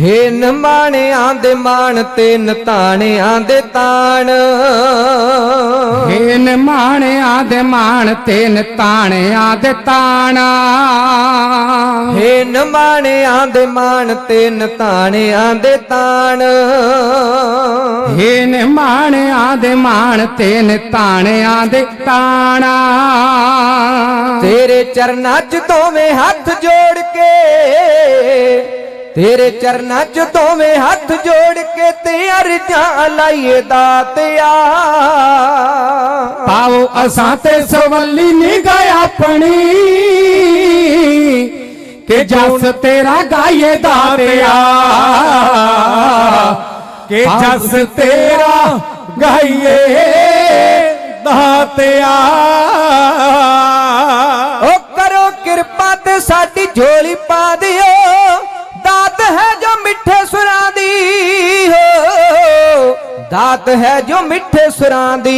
ਹੇ ਨਮਾਣਿਆਂ ਦੇ ਮਾਣ ਤੇ ਨਤਾਣਿਆਂ ਦੇ ਤਾਣ। ਹੇ ਨਿਮਾਣਿਆਂ ਦੇ ਮਾਣ ਤੇ ਨਤਾਣਿਆਂ ਦੇ ਤਾਣਾ। ਹੇ ਨਮਾਣਿਆਂ ਦੇ ਮਾਣ ਤੇ ਨਤਾਣਿਆਂ ਦੇ ਤਾਣ। ਹੇ ਨਿਮਾਣਿਆਂ ਦੇ ਮਾਣ ਤੇ ਨਤਾਣਿਆਂ ਦੇ ਤਾਣਾ। ਤੇਰੇ ਚਰਨਾਂ 'ਚ ਦੋਵੇਂ ਹੱਥ ਜੋੜ ਕੇ ਤੇਰੇ ਚਰਨਾਂ 'ਚ ਦੋਵੇਂ ਹੱਥ ਜੋੜ ਕੇ ਤੇ ਅਰਜ਼ਾਂ ਲਾਈਏ ਦਾਤਿਆ। ਪਾਓ ਅਸਾਂ ਤੇ ਸਵੱਲੀ ਨਿਗਾਹ ਆਪਣੀ ਕਿ ਜਸ ਤੇਰਾ ਗਾਏ ਦਾਤਿਆ। ਕਿ ਜਸ ਤੇਰਾ ਗਾਈਏ ਦਾਤਿਆ। ਓ ਕਰੋ ਕਿਰਪਾ ਤੇ ਸਾਡੀ ਝੋਲੀ ਦਾਤ ਹੈ ਜੋ ਮਿੱਠੇ ਸੁਰਾਂ ਦੀ।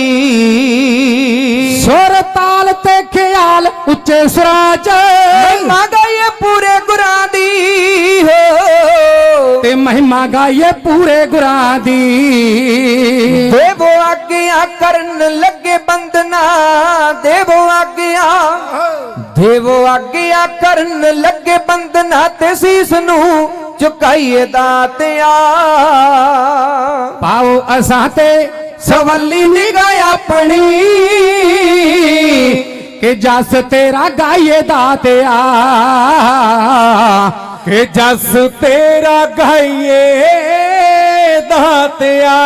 ਸੁਰ ਤਾਲ ਤੇ ਖਿਆਲ ਉੱਚੇ ਸੁਰਾਂ ਚ। ਮਹਿਮਾ ਗਾਈਏ ਪੂਰੇ ਗੁਰਾਂ ਦੀ ਹੋ। ਤੇ ਮਹਿਮਾ ਗਾਈਏ ਪੂਰੇ ਗੁਰਾਂ ਦੀ। ਦੇਵੋ ਆਗਿਆ ਕਰਨ ਲੱਗੇ ਬੰਦਨਾ ਦੇਵੋ ਆਗਿਆ। ਦੇਵੋ ਆਗਿਆ ਕਰਨ ਲੱਗੇ ਬੰਦਨਾ ਤੇ ਸੀਸ ਨੂੰ ਝੁਕਾਈਏ ਦਾਤਿਆ। ਪਾਓ ਅਸਾਂ ਤੇ ਸਵੱਲੀ ਨਿਗਾਹ ਆਪਣੀ, ਕਿ ਜਸ ਤੇਰਾ ਗਾਈਏ ਦਾਤਿਆ, ਕਿ ਜਸ ਤੇਰਾ ਗਾਈਏ ਦਾਤਿਆ।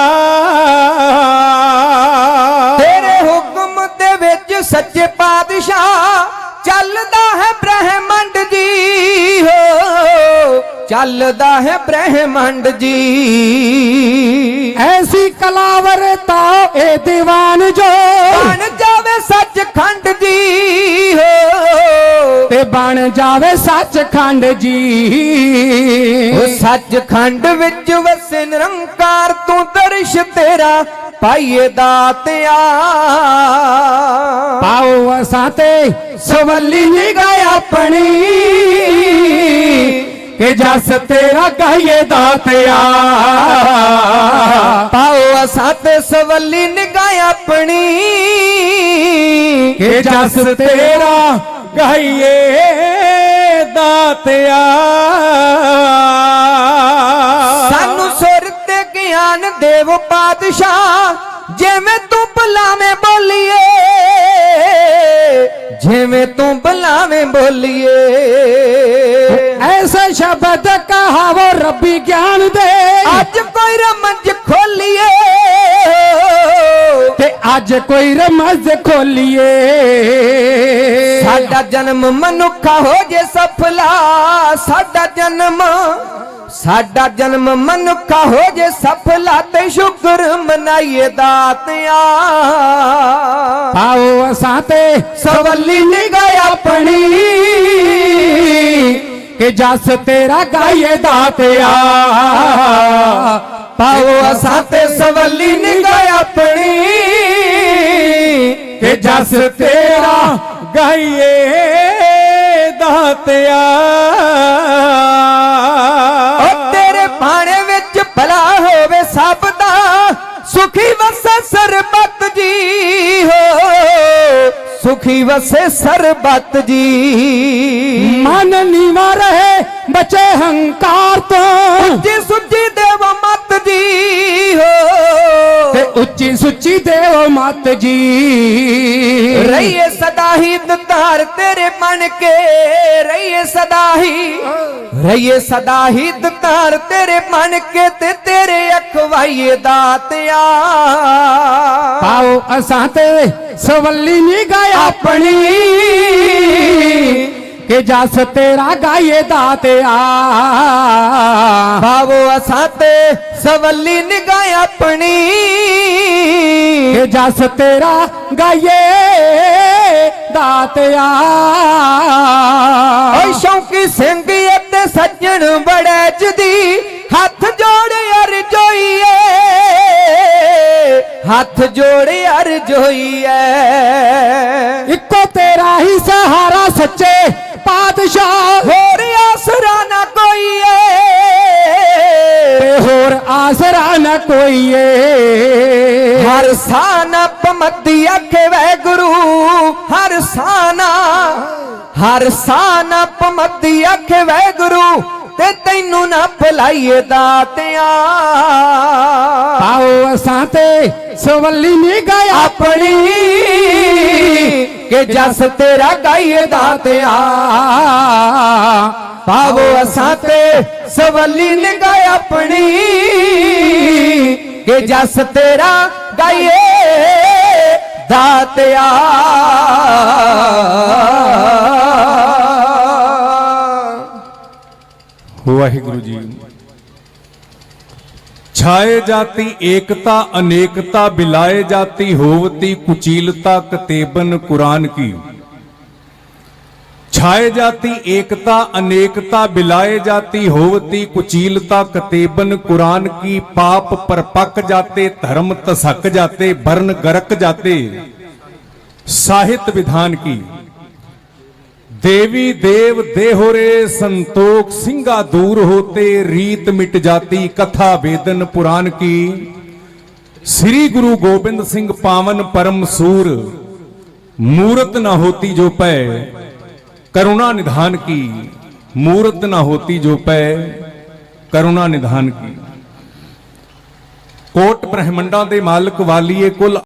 ਚੱਲਦਾ ਹੈ ਬ੍ਰਹਮੰਡ ਜੀ। ਐਸੀ ਕਲਾਵਰ ਤਾਂ ਇਹ ਦੀਵਾਨ ਜੋ। ਬਣ ਜਾਵੇ ਸੱਚਖੰਡ ਜੀ ਹੋ। ਤੇ ਬਣ ਜਾਵੇ ਸੱਚਖੰਡ ਜੀ। ਉਹ ਸੱਚਖੰਡ ਵਿੱਚ ਵਸੇ ਨਿਰੰਕਾਰ ਤੂੰ ਦਰਸ਼ ਤੇਰਾ ਪਾਈਏ ਦਾਤਿਆ ਪਾਓ ਅਸਾਂ ਤੇ ਸਵੱਲੀ ਨਿਗਾਹ ਆਪਣੀ। ਕਿ ਜਸ ਤੇਰਾ ਗਾਈਏ ਦਾਤਿਆ। ਪਾਓ ਅਸਾਂ ਤੇ ਸਵੱਲੀ ਨਿਗਾਹ ਆਪਣੀ। ਕਿ ਜਸ ਤੇਰਾ ਗਾਈਏ ਦਾਤਿਆ। ਸਾਨੂੰ ਸੁਰ ਤੇ ਗਿਆਨ ਦੇਵ ਪਾਤਸ਼ਾਹ ਜਿਵੇਂ ਤੂੰ ਬੁਲਾਵੇਂ ਬੋਲੀਏ ਜਿਵੇਂ ਤੂੰ ਬੁਲਾਵੇਂ ਬੋਲੀਏ। ਐਸੇ ਸ਼ਬਦ ਕਹਾਵੋ ਰੱਬੀ ਗਿਆਨ ਦੇ। ਅੱਜ ਕੋਈ ਰਮਜ ਖੋਲੀਏ। ਤੇ ਅੱਜ ਕੋਈ ਰਮਜ਼ ਖੋਲੀਏ। ਸਾਡਾ ਜਨਮ ਮਨੁੱਖਾ ਹੋ ਜੇ ਸਫਲਾ। ਸਾਡਾ ਜਨਮ ਸਾਡਾ ਜਨਮ ਮਨੁੱਖਾ ਹੋ ਜੇ ਸਫਲਾ ਤੇ ਸ਼ੁਕਰ ਮਨਾਈਏ ਦਾਤਿਆ। ਪਾਓ ਅਸਾਂ ਤੇ ਸਵੱਲੀ ਨਿਗਾਹ ਆਪਣੀ। ਕਿ ਜਸ ਤੇਰਾ ਗਾਈਏ ਦਾਤਿਆ ਪਾਓ ਅਸਾਂ ਤੇ ਸਵੱਲੀ ਨਿਗਾਹ ਆਪਣੀ ਕਿ ਜਸ ਤੇਰਾ ਗਾਈਏ ਦਾਤਿਆ ਸੁਖੀ ਵਸੇ ਸਰਬਤ ਜੀ। ਮਨ ਨੀਵਾ ਰਹੇ ਬਚੇ ਹੰਕਾਰ ਤੋਂ। ਜੀ ਸੁਜੀ ਦੇਵ ਮਤ ਜੀ ਹੋ। ਤੇ ਉੱਚੀ ਸੁੱਚੀ ਦੇਵ ਮਤ ਜੀ। ਰਹੀਏ ਸਦਾ ਹੀ ਦਤਾਰ ਤੇਰੇ ਬਣ ਕੇ। ਰਹੀਏ ਸਦਾ ਹੀ ਰਹੀਏ ਸਦਾ ਹੀ ਦਤਾਰ ਤੇਰੇ ਬਣ ਕੇ ਤੇ ਤੇਰੇ ਅਖਵਾਈਏ ਦਾਤਿਆ। ਪਾਓ ਅਸਾਂ ਤੇ ਸਵੱਲੀ ਨਿਗਾਹ ਆਪਣੀ ਕਿ ਜਸ ਤੇਰਾ ਗਾਈਏ ਦਾਤਿਆ ਭਾਵੋ ਅਸਾਂ ਤੇ ਸਵੱਲੀ ਨਿਗਾਹ ਆਪਣੀ ਕਿ ਜਸ ਤੇਰਾ ਗਾਈਏ ਦਾਤਿਆ ਓਏ ਸ਼ੌਂਕੀ ਸਿੰਘ ਅਤੇ ਸੱਜਣ ਬੜੇ ਜਦੀ ਹੱਥ ਜੋੜ ਅਰਜੋਈਏ ਇੱਕੋ ਤੇਰਾ ਹੀ ਸਹਾਰਾ ਸੱਚੇ ਪਾਤਸ਼ਾਹ। ਹੋਰ ਆਸਰਾ ਨਾ ਕੋਈ ਏ ਆਸਰਾ ਨ ਕੋਈਏ। ਹਰ ਸਾਨਾ ਪਮਤੀ ਆਖੇ ਵੈਗੁਰੂ ਹਰ ਸਾਨਾ। ਹਰ ਸਾਨਾ ਪਮਤੀ ਆਖੇ ਵੈਗੁਰੂ ਤੇ ਤੈਨੂੰ ਨਾ ਭੁਲਾਈਏ ਦਾਤਿਆਂ। ਆਓ ਅਸਾਂ ਤੇ ਸਵੱਲੀ ਨਿਗਾਹ ਆਪਣੀ ਕਿ ਜਸ ਤੇਰਾ ਗਾਈਏ ਦਾਤਿਆ। ਪਾਵੋ ਅਸਾਂ ਤੇ ਸਵੱਲੀ ਨਿਗਾਹ ਆਪਣੀ ਕਿ ਜਸ ਤੇਰਾ ਗਾਈਏ ਦਾਤਿਆ। ਵਾਹਿਗੁਰੂ ਜੀ ਛਾਏ ਜਾਤੀ ਏਕਤਾ ਅਨੇਕਤਾ ਬਿਲਾਏ ਜਾਤੀ ਹੋਵਤੀ ਕੁਚੀਲਤਾ ਕਤੇਬਨ ਕੁਰਾਨ ਕੀ ਛਾਏ ਜਾਤੀ ਏਕਤਾ ਅਨੇਕਤਾ ਬਿਲਾਏ ਜਾਤੀ ਹੋਵਤੀ ਕੁਚੀਲਤਾ ਕਤੇਬਨ ਕੁਰਾਨ ਕੀ ਪਾਪ ਪਰਪਕ ਜਾਤੇ ਧਰਮ ਤਸਕ ਜਾਤੇ ਬਰਨ ਗਰਕ ਜਾਤੇ ਸਾਹਿਤ ਵਿਧਾਨ ਕੀ देवी देव देहोरे संतोख सिंगा दूर होते रीत मिट जाती कथा वेदन पुराण की श्री गुरु गोविंद सिंह पावन परम सूर मूरत न होती जो पै करुणा निधान की मूरत न होती जो पै करुणा निधान की ਕੋਟ ਬ੍ਰਹਮੰਡਾਂ ਦੇ ਮਾਲਕ ਵਾਲੀਏ ਕੁਲ